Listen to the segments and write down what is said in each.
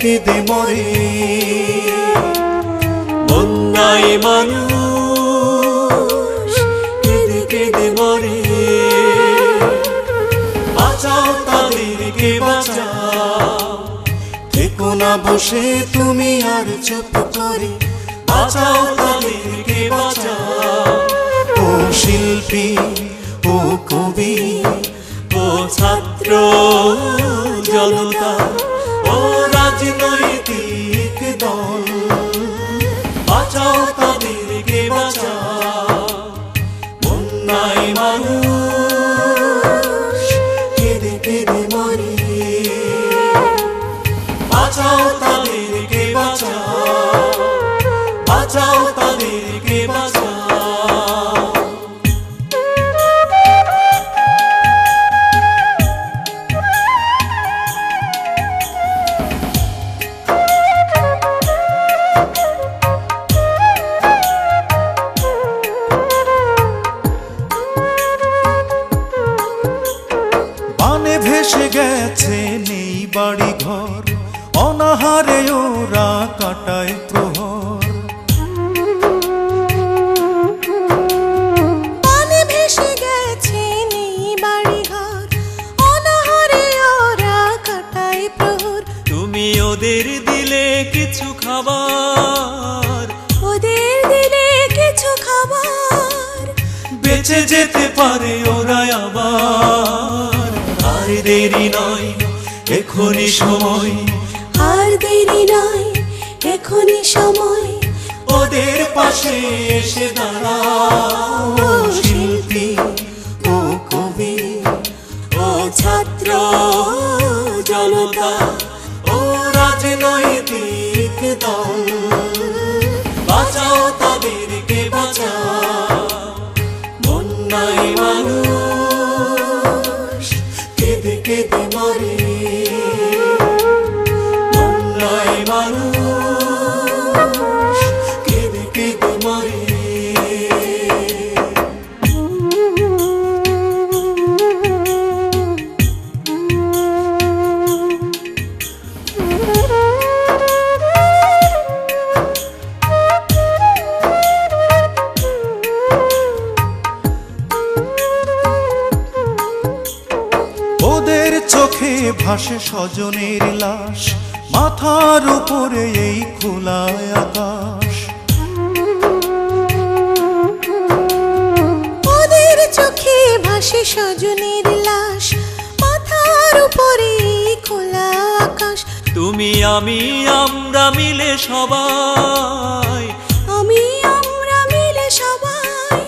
কেঁদে মরে বন্যায় মানুষ, কেঁদে কেঁদে মরে। বাঁচাও তাদেরকে, বাঁচাও। থেকো না বসে, তুমি আর চুপ করে। বাঁচাও তাদেরকে, বাঁচাও। ও শিল্পী, ও কবি, ও ছাত্র, জনতা। ও রাজনৈতিক বাড়ি ঘর অনাহারে ওরা কাটায় প্রহর। পানে ভেসে গেছে নেই বাড়ি ঘর অনাহারে ওরা কাটায় প্রহর। তুমি ওদের দিলে কিছু খাবার। ওদের দিলে কিছু খাবার। বেঁচে যেতে পারে ওরা আবার। আর দেরি নয় এখনই সময়। আর দেরি নয় এখনই সময়। ওদের পাশে এসে দাঁড়াও শিল্পী ও কবি ও ছাত্র জনতা ও রাজনৈতিক দল। চোখে ভাসে স্বজনের লাশ। মাথার উপরে এই খোলা আকাশ। ওদের চোখে ভাসে স্বজনের লাশ। মাথার উপরে খোলা আকাশ। তুমি আমি আমরা মিলে সবাই। আমি আমরা মিলে সবাই।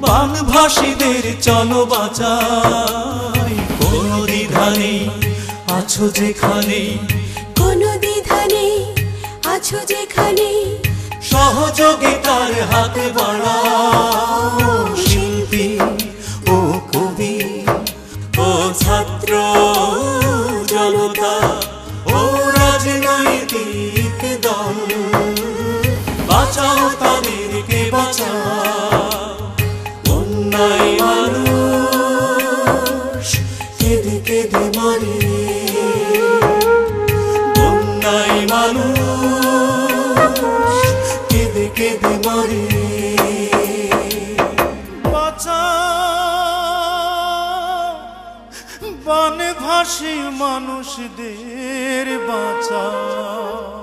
বাংভাষীদের চলো বাঁচাই। কোনো দ্বিধা নেই আছো যেখানে নেই আছো যেখানে সহযোগিতার হাত বাড়াও। বাঁচাও বানে ভাসি মানুষদের বাঁচাও